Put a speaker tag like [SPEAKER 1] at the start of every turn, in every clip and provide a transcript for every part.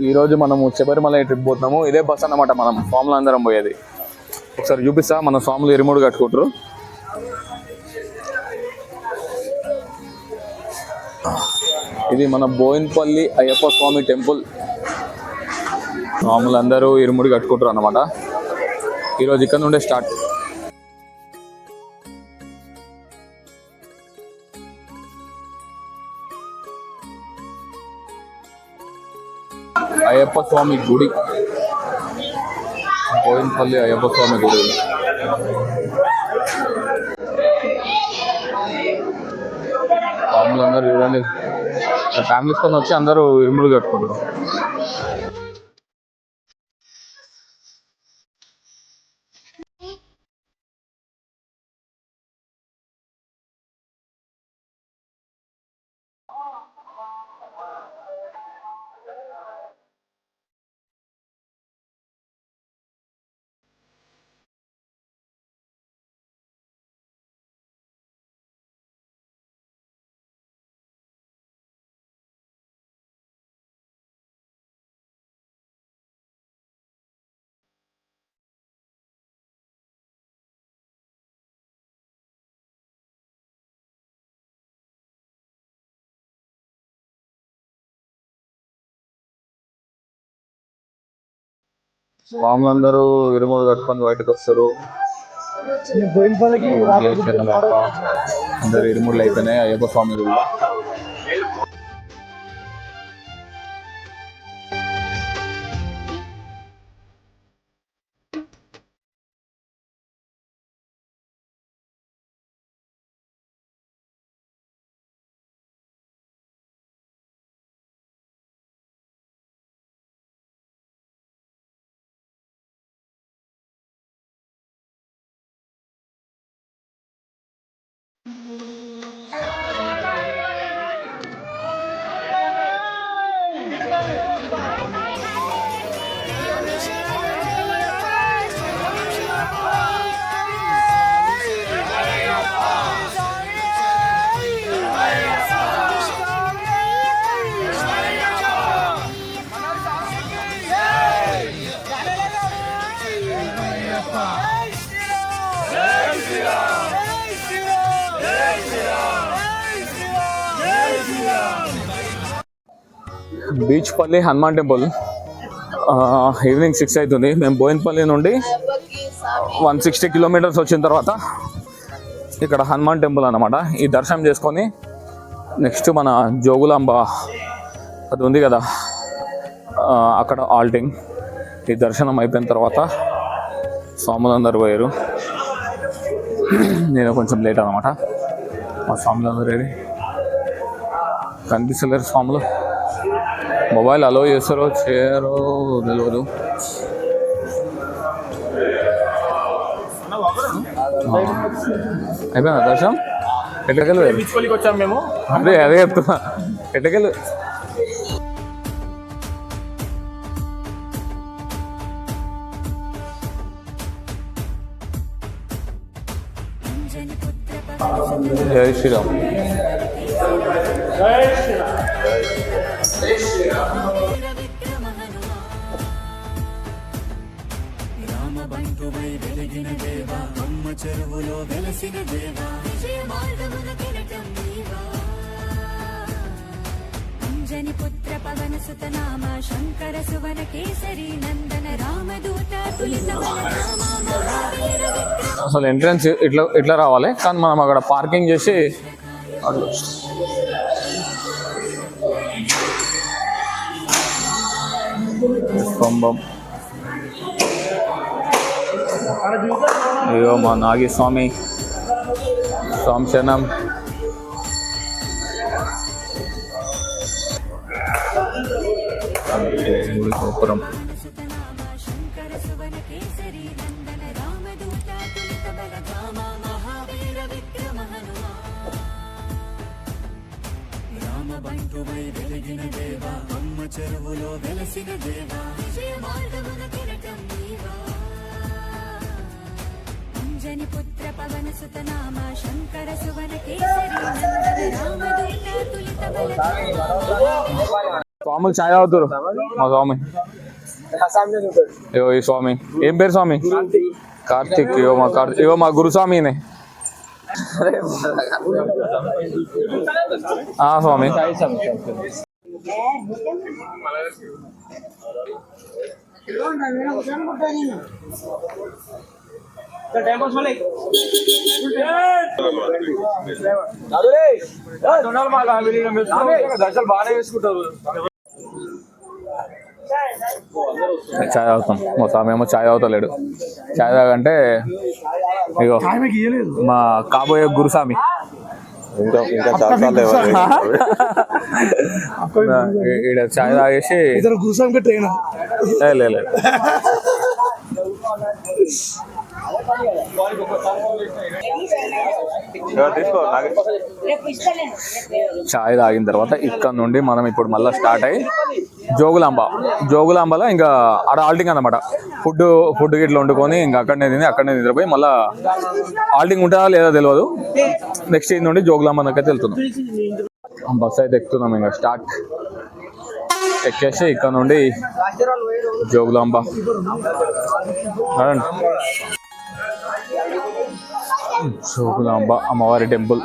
[SPEAKER 1] ఈ రోజు మనము శబరిమల ట్రిప్ పోతున్నాము. ఇదే బస్ అన్నమాట మనం. స్వాములు అందరం పోయేది. ఒకసారి చూపిస్తా. మన స్వాములు ఇరుముడు కట్టుకుంటారు. ఇది మన బోయిన్పల్లి అయ్యప్ప స్వామి టెంపుల్. స్వాములు అందరూ ఇరుముడి కట్టుకుంటారు అనమాట ఈరోజు ఇక్కడ నుండే స్టార్ట్. అయ్యప్ప స్వామి గుడి. బోయిన్పల్లి అయ్యప్ప స్వామి గుడి. స్వాములు అందరూ చూడండి. ఫ్యామిలీస్ వచ్చి అందరూ ఇరుములు కట్టుకుంటారు. స్వాములు అందరూ ఇరుములు కట్టుకొని బయటకు వస్తారు. అందరు ఇరుములు అయిపోయినాయి. అయ్యప్ప స్వామి బీచ్పల్లి బీచ్ పల్లి హనుమాన్ టెంపుల్. ఈవినింగ్ సిక్స్ అవుతుంది. మేము బోయిన్పల్లి నుండి వన్ సిక్స్టీ కిలోమీటర్స్ వచ్చిన తర్వాత ఇక్కడ హనుమాన్ టెంపుల్ అనమాట ఈ దర్శనం చేసుకొని నెక్స్ట్ మన జోగులాంబ అది ఉంది కదా అక్కడ ఆల్టింగ్ ఈ దర్శనం అయిపోయిన తర్వాత స్వాములందరూ పోయారు. నేను కొంచెం లేట్ అనమాట మా స్వాములందరూ ఏరి కనిపిస్తలేరు స్వాములు. మొబైల్ అలో చేస్తారో చేయరో తెలియదు. అయిపోయిందా దర్శనం ఎట్లకెళ్ళి
[SPEAKER 2] బీచ్పల్లికి వచ్చాం మేము.
[SPEAKER 1] అదే అదే చెప్తున్నా. ఎట్లకెళ్ళి జై శ్రీరామ్.
[SPEAKER 3] రామబంటువై వెలిగిన దేవా అమ్మ చెరువులో వెలసిన దేవా. విజయ మార్గమున కిరటం నీవా. అంజని పుత్ర పవన సుత నామ శంకర సువన కేసరి నందన రామదూత తులిత
[SPEAKER 1] అసలు ఎంట్రన్స్ ఇట్లా ఇట్లా రావాలి? కానీ మనం అక్కడ పార్కింగ్ చేసి అట్లా అయ్యో మా నాగి స్వామి స్వామి శరణం గోపురం.
[SPEAKER 3] సుత వెలిగిన దేవా అమ్మ చెరువులో వెలసిన దేవా. విజయ మార్గమున కిరటం నీవా అంజని పుత్ర పవన సుత నామ శంకర సువన కేసరి నందన రామదూత తులిత బలరామ
[SPEAKER 1] స్వాములు ఛాయ్ అవుతారు మా స్వామి. ఇగో ఈ స్వామి. ఏం పేరు స్వామి? కార్తిక్. ఇగో మా కార్తిక్ ఇగో మా గురుస్వామినే ఆ స్వామి.
[SPEAKER 2] దర్శనం బాగానే వేసుకుంటారు
[SPEAKER 1] ఛాయ్ తాగుతాం. మా స్వామి ఏమో ఛాయ్ తాగుతలేడు. ఛాయ్ తాగంటే ఇగో మా కాబోయే గురుస్వామి.
[SPEAKER 4] ఇంకా ఇంకా
[SPEAKER 1] ఈడ ఛాయ్ తాగేసి
[SPEAKER 2] ఇతను గురుస్వామి ట్రైన్
[SPEAKER 1] ఏ, ఛాయ్ తాగిన తర్వాత ఇక్కడ నుండి మనం ఇప్పుడు మళ్ళీ స్టార్ట్ అయ్యి జోగులాంబ జోగులాంబలో ఇంకా ఆడ ఆల్టింగ్ అనమాట ఫుడ్ ఫుడ్ గిట్ల వండుకొని ఇంకా అక్కడనే తిని అక్కడనే నిద్రపోయి మళ్ళీ ఆల్టింగ్ ఉంటుందా లేదా తెలియదు నెక్స్ట్ ఇది నుండి జోగులాంబ దగ్గర వెళ్తున్నాం. బస్ అయితే ఎక్కుతున్నాం ఇంకా స్టార్ట్ ఎక్కేసి ఇక్కడ నుండి జోగులాంబ. నడండి. అమ్మవారి టెంపుల్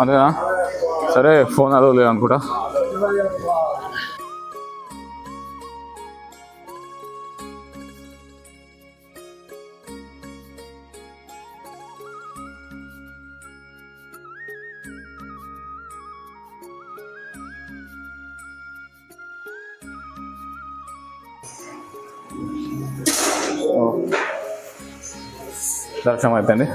[SPEAKER 1] అదేనా సరే ఫోన్ అదో లేదు అనుకుంటా దర్శనం అయిపోయింది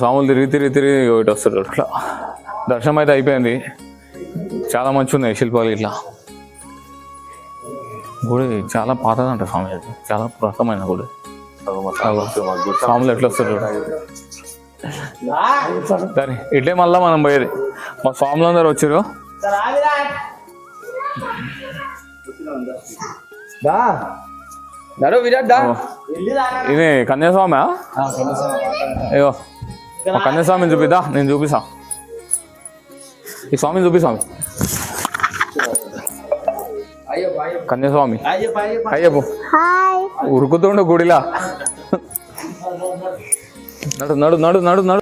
[SPEAKER 1] స్వాములు తిరిగి తిరిగి తిరిగి ఒకటి వస్తారు అట్లా. దర్శనం అయితే అయిపోయింది. చాలా మంచి ఉన్నాయి శిల్పాలు ఇట్లా. గుడి చాలా పాతదంట స్వామి అది. చాలా పురాతనమైన గుడి. స్వాములు ఎట్లా వస్తారు సరే ఇట్లే మళ్ళా మనం పోయేది. మా స్వాములు అందరు వచ్చారు
[SPEAKER 2] విరాట్
[SPEAKER 1] ఇది కన్యాస్వామి అయ్యో మా కన్యాస్వామిని చూపిద్దా? నేను చూపిస్తా. ఈ స్వామిని చూపి స్వామి. కన్యాస్వామి అయ్యప్ప. ఉరుకుతుండు గుడిలా. నడు నడు నడు నడు నడు.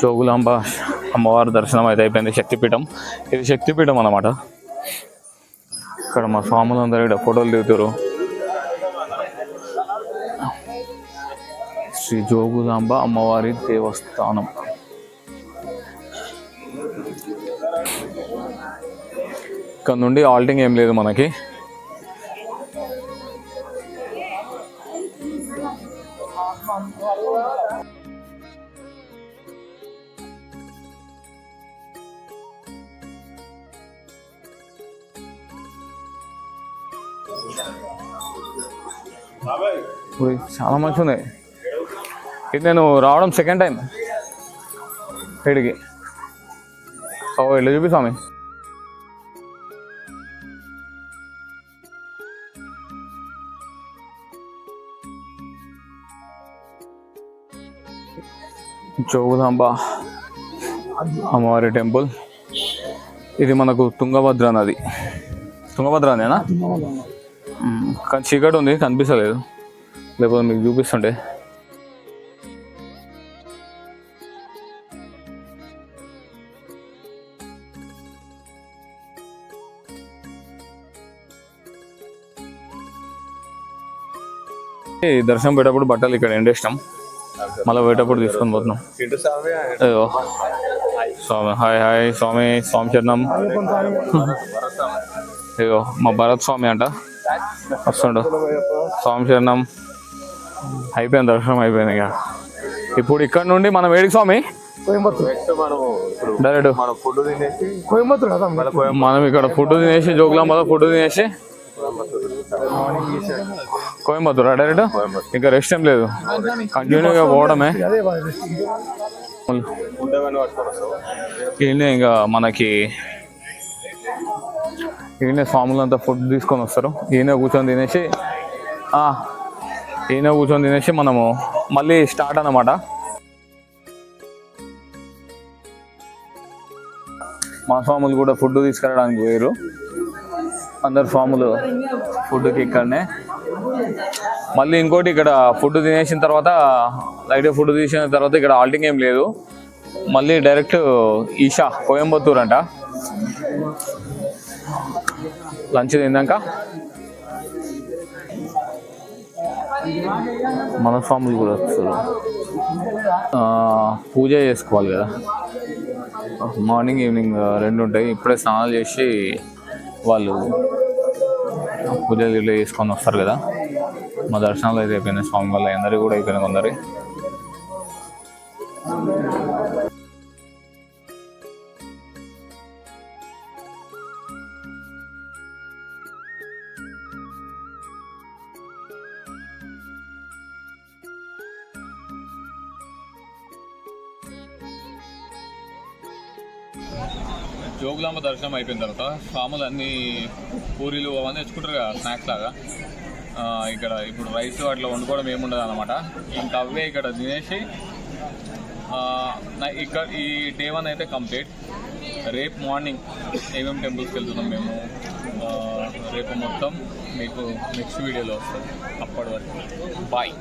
[SPEAKER 1] జోగులాంబ అమ్మవారి దర్శనం అయితే అయిపోయింది. శక్తిపీఠం. ఇది శక్తిపీఠం అన్నమాట. ఇక్కడ మా స్వాములందరూ ఇక్కడ ఫోటోలు దిగుతారు. శ్రీ జోగులాంబ అమ్మవారి దేవస్థానం. ఇక్కడ నుండి ఆల్టింగ్ ఏం లేదు మనకి. చాలా మంచి ఉంది ఇది నేను రావడం సెకండ్ టైం ఇడికి. ఓ ఇల్లు చూపి స్వామి. జోగులాంబ అమ్మవారి టెంపుల్. ఇది మనకు తుంగభద్ర నది. తుంగభద్రనేనా మ్మ్. కానీ చీకటి ఉంది కనిపిస్తలేదు. లేకపోతే మీకు చూపిస్తుంటే. ఈ దర్శనం పెట్టేటప్పుడు బట్టలు ఇక్కడ ఎండేసినాం. మళ్ళీ పోయేటప్పుడు తీసుకొని పోతున్నాం.
[SPEAKER 4] స్వామి
[SPEAKER 1] హాయ్ హాయ్ స్వామి స్వామి చరణం. అయ్యో మా భరత్ స్వామి అంట. వస్తుండు. స్వామి చరణం. అయిపోయింది దర్శనం అయిపోయింది ఇక. ఇప్పుడు ఇక్కడ నుండి మనం ఏడికి స్వామి?
[SPEAKER 2] కోయంబత్తూరు.
[SPEAKER 1] డైరెక్ట్.
[SPEAKER 4] మనం ఫుడ్ తినేసి
[SPEAKER 2] కోయంబత్తూరు కదా
[SPEAKER 4] మళ్ళీ కోయం
[SPEAKER 1] మనం ఇక్కడ ఫుడ్ తినేసి జోగులాంబలో ఫుడ్ తినేసి? కోయంబత్తూరా డైరెక్ట్? ఇంకా రెస్ట్ ఏం లేదు. కంటిన్యూగా పోవడమే. ఈయనే ఇంకా మనకి ఈయనే స్వాములంతా ఫుడ్ తీసుకొని వస్తారు. ఈయన కూర్చొని తినేసి ఆ, ఈయన కూర్చొని తినేసి మనము మళ్ళీ స్టార్ట్ అన్నమాట. మా స్వాములు కూడా ఫుడ్ తీసుకెళ్ళడానికి పోయారు అందరు స్వాములు ఫుడ్కి ఇక్కడనే. మళ్ళీ ఇంకోటి ఇక్కడ ఫుడ్ తినేసిన తర్వాత లైట్ ఫుడ్ తీసిన తర్వాత ఇక్కడ ఆల్టింగ్ ఏం లేదు. మళ్ళీ డైరెక్ట్ ఈషా కోయంబత్తూర్ అంట లంచ్ తిన్నాక మన స్వాములు కూడా వస్తారు. పూజ చేసుకోవాలి కదా. మార్నింగ్ ఈవినింగ్ రెండు ఉంటాయి. ఇప్పుడే స్నానాలు చేసి వాళ్ళు పూజలు ఇట్లా చేసుకొని వస్తారు కదా. మా దర్శనాలు అయితే అయిపోయినాయి స్వామి వల్ల అందరికీ కూడా అయిపోయినాయి కొందరి. జోగులాంబ దర్శనం అయిపోయిన తర్వాత స్వాములు అన్ని పూరీలు అవన్నీ తెచ్చుకుంటారు కదా స్నాక్స్ లాగా. ఇక్కడ ఇప్పుడు రైస్ అట్లా వండుకోవడం ఏముండదు అనమాట ఇంకా అవే ఇక్కడ తినేసి నా- ఇక్కడ ఈ డే వన్ అయితే కంప్లీట్ రేపు మార్నింగ్ ఏమేమి టెంపుల్స్కి వెళ్తున్నాం మేము? రేపు మొత్తం మీకు నెక్స్ట్ వీడియోలో వస్తుంది. అప్పటి వరకు. బాయ్